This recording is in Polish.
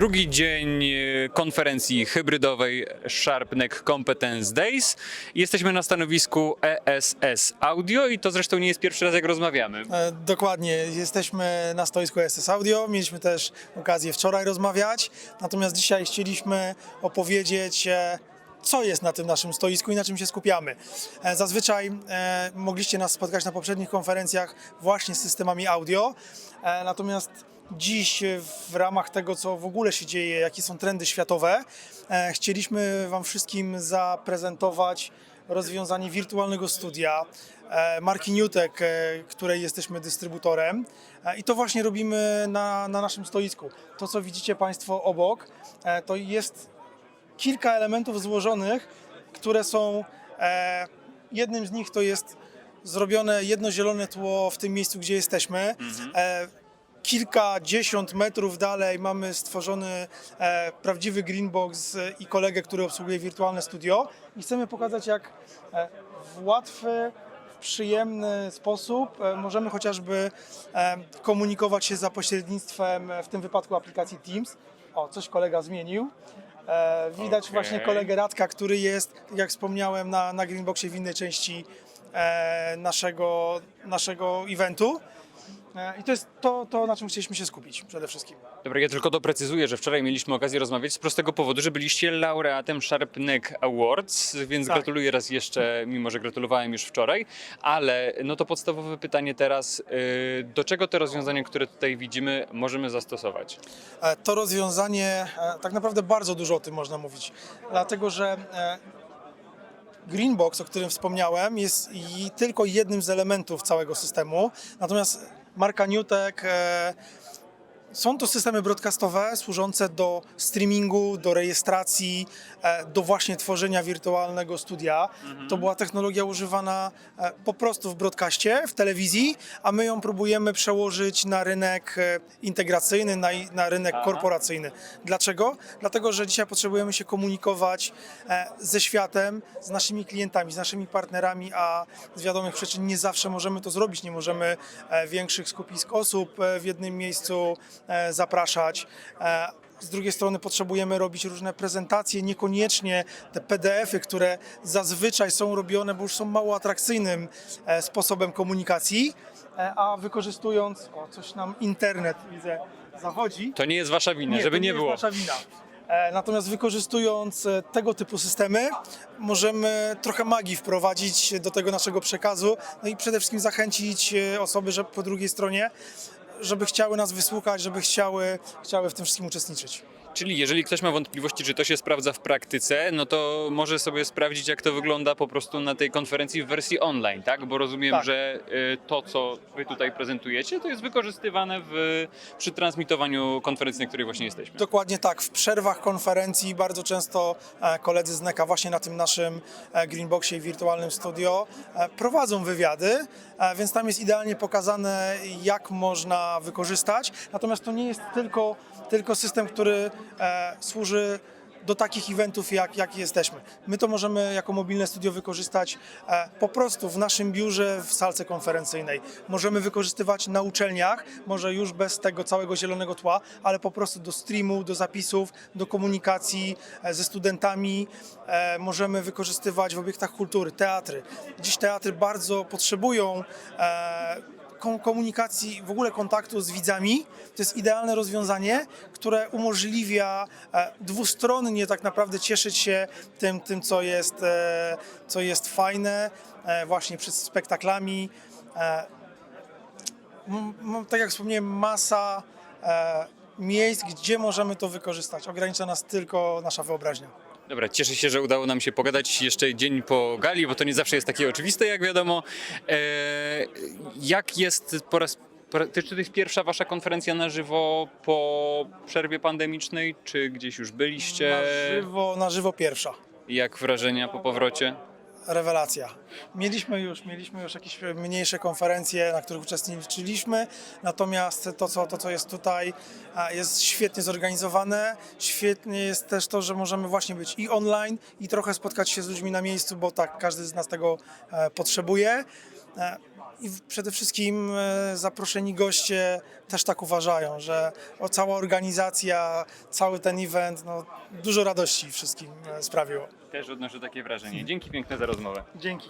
drugi dzień e, konferencji hybrydowej SharpNeck Competence Days. Jesteśmy na stanowisku ESS Audio i to zresztą nie jest pierwszy raz, jak rozmawiamy. E, Dokładnie, jesteśmy na stoisku SS Audio. Mieliśmy też okazję wczoraj rozmawiać, natomiast dzisiaj chcieliśmy opowiedzieć, e, co jest na tym naszym stoisku i na czym się skupiamy. Zazwyczaj e, mogliście nas spotkać na poprzednich konferencjach właśnie z systemami audio, e, natomiast dziś e, w ramach tego, co w ogóle się dzieje, jakie są trendy światowe, e, chcieliśmy Wam wszystkim zaprezentować rozwiązanie wirtualnego studia e, marki Newtek, której jesteśmy dystrybutorem. I to właśnie robimy na, na naszym stoisku. To, co widzicie Państwo obok, to jest kilka elementów złożonych, które są. Jednym z nich to jest zrobione jedno zielone tło w tym miejscu, gdzie jesteśmy. E, kilkadziesiąt metrów dalej mamy stworzony e, prawdziwy greenbox e, i kolegę, który obsługuje wirtualne studio. I chcemy pokazać, jak e, w łatwy, w przyjemny sposób e, możemy chociażby e, komunikować się za pośrednictwem, e, w tym wypadku aplikacji Teams. O, coś kolega zmienił. E, widać Okej. właśnie kolegę Radka, który jest, jak wspomniałem, na, na Greenboxie w innej części e, naszego, naszego eventu. E, I to jest to, to, na czym chcieliśmy się skupić przede wszystkim. Dobra, ja tylko doprecyzuję, że wczoraj mieliśmy okazję rozmawiać z prostego powodu, że byliście laureatem SharpNeck Awards, więc Tak. gratuluję raz jeszcze, mimo że gratulowałem już wczoraj, ale no to podstawowe pytanie teraz, yy, do czego te rozwiązania, które tutaj widzimy, możemy zastosować? E, To rozwiązanie, e, tak naprawdę bardzo dużo o tym można mówić, dlatego że Greenbox, o którym wspomniałem, jest tylko jednym z elementów całego systemu, natomiast marka Newtek e, są to systemy broadcastowe służące do streamingu, do rejestracji, e, do właśnie tworzenia wirtualnego studia. To była technologia używana e, po prostu w broadcaście, w telewizji, a my ją próbujemy przełożyć na rynek e, integracyjny, na, na rynek korporacyjny. Dlaczego? Dlatego, że dzisiaj potrzebujemy się komunikować ze światem, z naszymi klientami, z naszymi partnerami, a z wiadomych przyczyn nie zawsze możemy to zrobić. Nie możemy większych skupisk osób w jednym miejscu zapraszać. E, Z drugiej strony potrzebujemy robić różne prezentacje, niekoniecznie te PDF-y, które zazwyczaj są robione, bo już są mało atrakcyjnym e, sposobem komunikacji, e, a wykorzystując, o coś nam internet widzę zachodzi. To nie jest wasza wina, Nie, żeby to nie, jest było. nasza wina. E, Natomiast wykorzystując e, tego typu systemy, możemy trochę magii wprowadzić do tego naszego przekazu, no i przede wszystkim zachęcić e, osoby, że po drugiej stronie, żeby chciały nas wysłuchać, żeby chciały, chciały w tym wszystkim uczestniczyć. Czyli jeżeli ktoś ma wątpliwości, czy to się sprawdza w praktyce, no to może sobie sprawdzić, jak to wygląda po prostu na tej konferencji w wersji online, tak? Bo rozumiem, Tak. że y, to, co wy tutaj prezentujecie, to jest wykorzystywane w, przy transmitowaniu konferencji, na której właśnie jesteśmy. Dokładnie tak. W przerwach konferencji bardzo często e, koledzy z NECA właśnie na tym naszym e, Greenboxie i wirtualnym studio e, prowadzą wywiady, więc tam jest idealnie pokazane, jak można wykorzystać. Natomiast to nie jest tylko, tylko system, który e, służy do takich eventów, jak, jak jesteśmy. My to możemy jako mobilne studio wykorzystać e, po prostu w naszym biurze, w salce konferencyjnej. Możemy wykorzystywać na uczelniach, może już bez tego całego zielonego tła, ale po prostu do streamu, do zapisów, do komunikacji e, ze studentami. E, możemy wykorzystywać w obiektach kultury, teatry. Dziś teatry bardzo potrzebują e, komunikacji, w ogóle kontaktu z widzami. To jest idealne rozwiązanie, które umożliwia e, dwustronnie tak naprawdę cieszyć się tym, tym co, jest, e, co jest fajne, e, właśnie przed spektaklami. Tak jak wspomniałem, masa miejsc, gdzie możemy to wykorzystać. Ogranicza nas tylko nasza wyobraźnia. Dobra, cieszę się, że udało nam się pogadać jeszcze dzień po gali, bo to nie zawsze jest takie oczywiste, jak wiadomo. E, jak jest po raz po raz- Czy to jest pierwsza wasza konferencja na żywo po przerwie pandemicznej, czy gdzieś już byliście? Na żywo, na żywo pierwsza. Jak wrażenia po powrocie? Rewelacja. Mieliśmy już, mieliśmy już jakieś mniejsze konferencje, na których uczestniczyliśmy, natomiast to, co, to, co jest tutaj, jest świetnie zorganizowane. Świetnie jest też to, że możemy właśnie być i online, i trochę spotkać się z ludźmi na miejscu, bo tak, każdy z nas tego e, potrzebuje. I przede wszystkim e, zaproszeni goście też tak uważają, że o, cała organizacja, cały ten event, no, dużo radości wszystkim e, sprawiło. Też odnoszę takie wrażenie. Dzięki piękne za rozmowę. Dzięki.